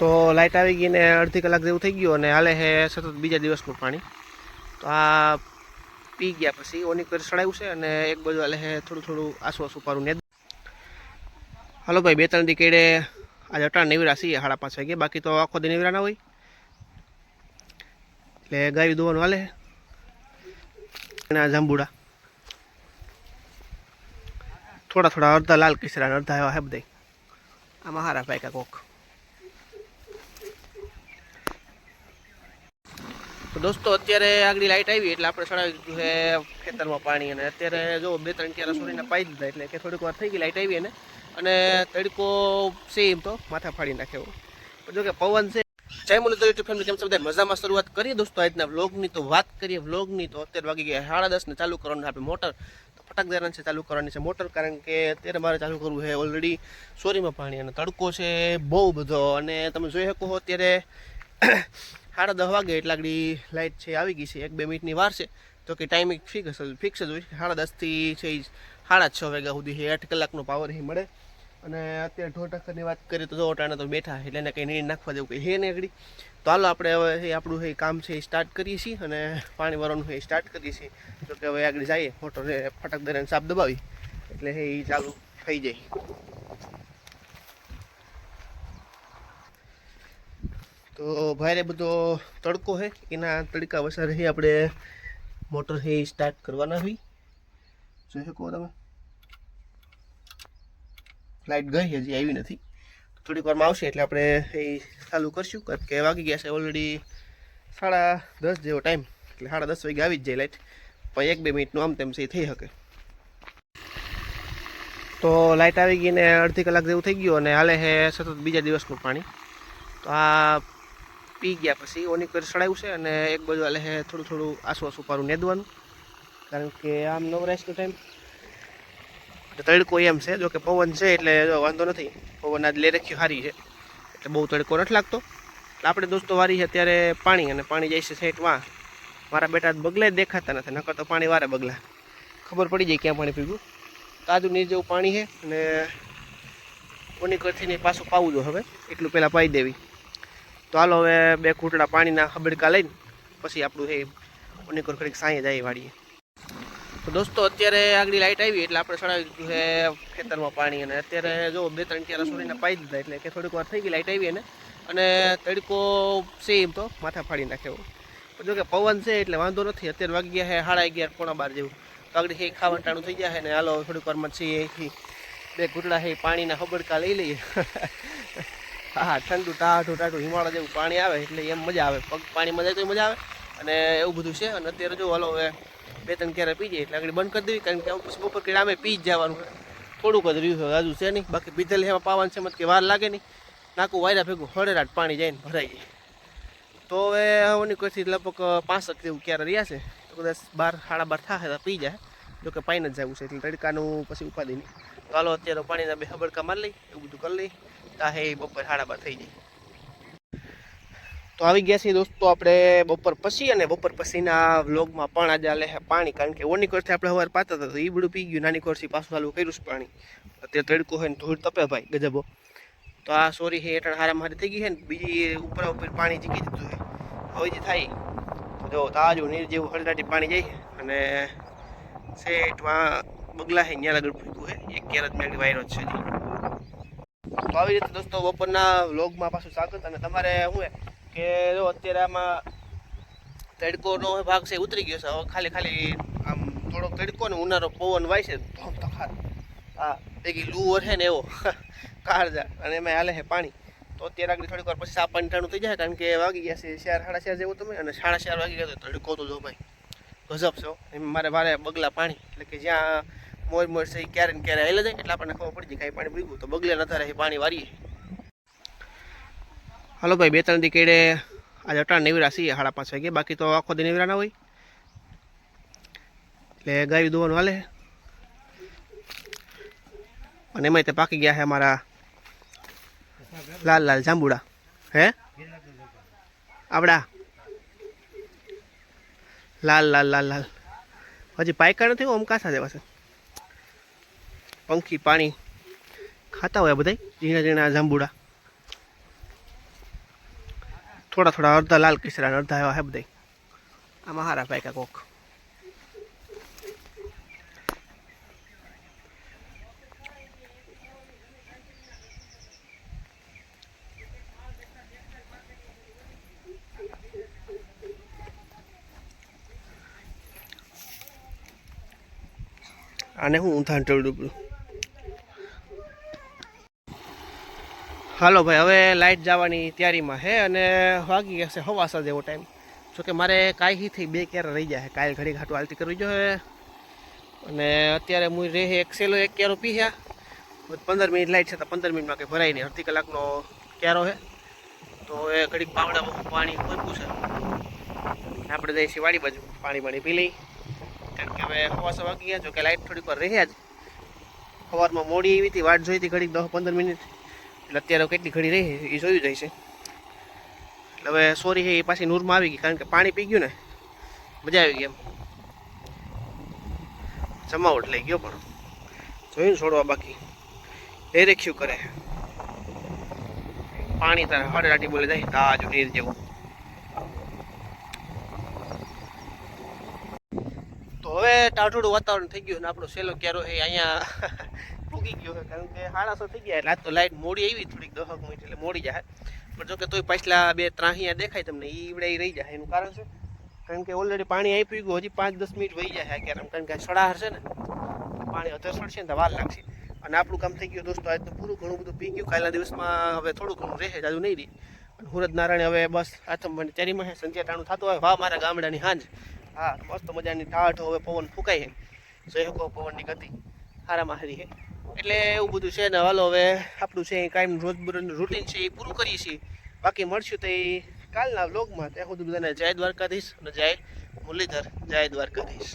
તો લાઇટ આવી ગઈ ને અડધી કલાક જેવું થઈ ગયું અને હાલે હે સતત બીજા દિવસનું પાણી. તો આ પી ગયા પછી ઓની કરી સડાયું છે અને એક બાજુ હાલે હે થોડું થોડું આસુ આસુ પારું ને. હાલો ભાઈ, બે ત્રણ દી કેડે આજે અટાણ નેવરા છીએ, સાડા પાંચ વાગે. બાકી તો આખો દી નેવરા ના હોય. એટલે ગાયું દોવાનું હાલે એના જાંબુડા. થોડા થોડા અડધા લાલ કિસરા અડધા એવા હે બધા આમાં હારા પાયકા કોક. તો દોસ્તો, અત્યારે આગળ લાઈટ આવી એટલે આપણે ચડાવી દીધું છે ખેતરમાં પાણી અને અત્યારે જો બે ત્રણ ક્યારે સોરીને પાઈ દીધા એટલે કે થોડીક વાર થઈ ગઈ લાઈટ આવી એને. અને તડકો છે એમ તો, માથા ફાડી નાખે એવું. જો કે પવન છે. જય મુરલી યુટ્યુબ ફેમિલી કેમ છે બધા? મજામાં શરૂઆત કરીએ દોસ્તો આજના વ્લોગની તો વાત કરીએ વ્લોગની તો અત્યારે વાગી ગયા સાડા દસને ચાલુ કરવાનું આપણે મોટર. તો ફટાક દેરાન છે ચાલુ કરવાની છે મોટર, કારણ કે અત્યારે મારે ચાલુ કરવું છે ઓલરેડી સોરીમાં પાણી અને તડકો છે બહુ બધો. અને તમે જોઈ શકો અત્યારે સાડા દસ વાગે એટલા આગળ લાઇટ છે, આવી ગઈ છે, એક બે મિનિટની વાર છે. તો કે ટાઈમિંગ ફિક્સ ફિક્સ જ હોય સાડા દસથી છે સાડા છ વાગ્યા સુધી છે, આઠ કલાકનો પાવર અહીં મળે. અને અત્યારે ઢોર ટક્કરની વાત કરીએ તો ટાણે તો બેઠા એટલે એને કંઈ નીર નાખવા જેવું કંઈ હે નહીં આગળ. તો હાલો આપણે હવે એ આપણું એ કામ છે એ સ્ટાર્ટ કરીએ છીએ અને પાણી ભરવાનું એ સ્ટાર્ટ કરીએ છીએ. તો કે હવે આગળ જઈએ મોટર ફટક દરેને સાપ દબાવી. એટલે એ ચાલુ થઈ જાય. તો ભાઈરે બધો તડકો છે એના તડકા વસારે આપણે મોટર છે સ્ટાર્ટ કરવાના હોય જોઈ શકો તમે. લાઇટ ગઈ હજી આવી નથી. થોડીક વારમાં આવશે એટલે આપણે એ ચાલુ કરશું, કારણ કે વાગી ગયા છે ઓલરેડી સાડા દસ જેવો ટાઈમ એટલે સાડા દસ વાગે આવી જ જાય લાઇટ પણ એક બે મિનિટનું આમ તેમ છે થઈ શકે. તો લાઇટ આવી ગઈ ને અડધી કલાક જેવું થઈ ગયું અને હાલે છે સતત બીજા દિવસનું પાણી. તો આ પી ગયા પછી ઓની કરી સડાયું છે અને એક બાજુ આલે છે થોડું થોડું આસુ આસુ પારું નેદવાનું. કારણ કે આમ નવરાશનો ટાઈમ તડકો એમ છે, જો કે પવન છે એટલે વાંધો નથી. પવન આજ લે રાખ્યું સારી છે. એટલે બહુ તડકો નથી લાગતો. એટલે આપણે દોસ્તો વારી છે અત્યારે પાણી અને પાણી જાય છે સેટમાં મારા બેટા બગલે દેખાતા નથી, નકર તો પાણી વારે બગલા ખબર પડી જાય ક્યાં પાણી પીવું. તાજું નીર જેવું પાણી છે અને ઓની કરથી પાછું પાવું જો હવે. એટલું પહેલાં પાઈ દેવી. તો હાલો હવે બે ઘૂંટડા પાણીના હબડકા લઈને પછી આપણું એ ઓની ખરીક સાંજે જાય વાળીએ તો દોસ્તો, અત્યારે આગળ લાઇટ આવી એટલે આપણે ચડાવી દીધું છે ખેતરમાં પાણી અને અત્યારે જો બે ત્રણ ક્યારે સોરીને પાઈ દીધા એટલે કે થોડીક વાર થઈ ગઈ લાઇટ આવી એને. અને તડકો છે એમ તો, માથા ફાડી નાખે એવું પણ જો કે પવન છે એટલે વાંધો નથી, અત્યારે વાગી ગયા છે સાડા અગિયાર, પોણા બાર જેવું. તો આગળ એ ખાવાનું ટાણું થઈ ગયા છે ને હાલો થોડીક વારમાં છીએ બે ઘૂંટડા છે પાણીના હબડકા લઈ લઈએ. હા ઠંડુ ટાઢું ટાઢું હિમાળા જેવું પાણી આવે એટલે એમ મજા આવે. પગ પાણીમાં જાય તો મજા આવે. અને એવું બધું છે. અને અત્યારે જો હાલો હવે બે ત્રણ ક્યારે પી જાય એટલે આગળ બંધ કરી દેવી, કારણ કે આવું પછી બપોર કે આમે પી જ જવાનું થોડુંક જ રહ્યું છે હજુ છે નહીં. બાકી પીધેલ એમાં પાવાનું છે મત કે વાર લાગે નહીં. નાકું વાયરા ભેગું, હળેરાટ પાણી જાય ભરાઈ જાય. તો હવે ઓની કોઈથી લગભગ પાંસઠ જેવું ક્યારે રહ્યા છે, તો કદાચ બાર, સાડા બાર થાય તો પી જાય. જો કે પાઈને જ જવું છે, એટલે તડકાનું પછી ઉપાધિ નહીં. હાલો અત્યારે પાણીના બે હબડકા મારી લઈ, એવું બધું કરી લઈ. તા હે બપોર સાડા બાર થઈ જાય. તો આવી ગયા છીએ દોસ્તો આપણે બપોર પછી અને બપોર પછીના વ્લોગમાં પણ આજે આલે પાણી, કારણ કે ઓની કોરથી આપણે સવાર પાતા હતા તો એ બધું પી ગયું, નાની કોરથી પાછું ચાલુ કર્યું છે પાણી. અત્યારે તડકો હોય ને ધૂળ તપે ભાઈ, ગજબો. તો આ સોરી હે, હેઠળ હારા મારી થઈ ગઈ છે ને, બીજી ઉપર ઉપર પાણી જીકી દીધું છે હવે જે થાય જો, તાજું નીર જેવું હળદાટી પાણી જાય અને સેટમાં બગલા છે ત્યાં આગળ ફૂક્યું છે એક કેરત મેં વાયરો જ છે. તો આવી રીતે દોસ્તો બપોરના વ્લોગમાં પાછું સ્વાગત અને તમારે શું કે જો અત્યારે આમાં તડકોનો ભાગ છે ઉતરી ગયો છે. હવે ખાલી ખાલી આમ થોડોક તડકો ને ઉનાળો પવન વાય છે. ધોમ તખાર હા ભેગી લૂ છે ને એવો. કાળજા અને એમાં હાલે છે પાણી. તો અત્યારે આગળ થોડીક વાર પછી સાપ પાણી ટાણું થઈ જાય કારણ કે વાગી ગયા છે ચાર, સાડા ચાર જેવું તમે. અને સાડા ચાર વાગી ગયા તો તડકો તો જો ભાઈ ગજબ છો એમ મારે વારે બગલા પાણી. એટલે કે જ્યાં મોર મોર છે ક્યારે ને ક્યારે હાલે જાય એટલે આપણને ખબર પડી જાય, કાંઈ પાણી ભીગું તો બગલે નતા રહે પાણી વારીએ. હાલો ભાઈ, બે ત્રણ દી આજે અટાણ નેવરા છીએ, સાડા પાંચ વાગે બાકી તો આખો દી નેવરા ના હોય. એટલે ગાયું દોવાનું હાલે. અને એમાંય તે પાકી ગયા છે અમારા લાલ લાલ જાંબુડા. હે? આપડા લાલ લાલ લાલ લાલ. હજી પાયકા નથી, ઓમ કાસા જેવા છે. પંખી, પાણી ખાતા હોય બધા ઝીણા ઝીણા જાંબુડા. થોડા થોડા અડધા લાલ કિસરા અડધા એવા હે બધા આમાં હારા પાયકા કોક. આને હું ઊંધાણ ટળું હાલો ભાઈ, હવે લાઇટ જવાની તૈયારીમાં છે અને વાગી ગયા છે હવાસા જેવો ટાઈમ જોકે મારે કાંઈથી બે ક્યારે રહી જાય કાલ ઘડી ઘાટું હાલતી કરવી જોઈએ. અને અત્યારે હું રહે એક સેલો એક ક્યારો પીયા પંદર મિનિટ લાઇટ છે તો પંદર મિનિટમાં કંઈ ભરાય નહીં, અડધી કલાકનો ક્યારો છે તો એ ઘડીક પાવડામાં પાણી ભરવું છે. આપણે જઈએ છીએ વાડી બાજુ, પાણી પાણી પી લઈ. કારણ કે હવે હવાસા વાગી ગયા, જો કે લાઇટ થોડીક વાર રહ્યા જ. સવારમાં મોડી એવી હતી, વાટ જોઈ હતી ઘડીક દસ પંદર મિનિટ. એટલે અત્યારે કેટલી ઘડી રહી એ જોયું જાય છે એટલે હવે સોરી છે એ પાછી નૂરમાં આવી ગઈ, કારણ કે પાણી પી ગયું ને, મજા આવી ગઈ એમ. જમાવટ લઈ ગયો પણ. જોયું છોડવા બાકી. ડેરેક્યું કરે. પાણી તારે હાડે રાટી બોલે જાય તાજુ નીર જેવું. તો હવે ટાઢોડું વાતાવરણ થઈ ગયું ને આપણો સેલો ક્યારો એ અહીંયા પૂગી ગયો છે, કારણ કે સાડાસો થઈ ગયા એટલે તો લાઇટ મોડી આવી થોડીક દહક મિનિટ એટલે મોડી જાય. પણ જો કે તોય પાછલા બે ત્રાહિયા દેખાય તમને એ ઈવડે રહી જાય, એનું કારણ છે, કારણ કે ઓલરેડી પાણી આવી ગયું, હજી પાંચ દસ મિનિટ વહી જાય ક્યારે કારણ કે સડાહર છે ને પાણી અધર સડશે ને તો વાર લાગશે. અને આપણું કામ થઈ ગયું દોસ્તો, આજ તો પૂરું ઘણું બધું પી ગયું, કાલના દિવસમાં હવે થોડું ઘણું રહે જાજુ નહીં રહી. અને હુરત નારાયણ હવે બસ આથમવાની તૈયારીમાં છે સંજય ટાણું થતું હોય, વાહ, મારા ગામડાની હાંજ. હા, મસ્ત મજાની ટાઢ હવે પવન ફૂંકાય છે સહેકો પવનની ગતિ. હારામાં હારી છે એટલે એવું બધું છે ને હાલો હવે આપણું છે કાયમ રોજબરોજનું રૂટીન છે એ પૂરું કરીએ છીએ. બાકી મળશું તો એ કાલના વ્લોગમાં ત્યાં સુધી બધાને જય દ્વારકાધીશ અને જય મુરલીધર, જય દ્વારકાધીશ.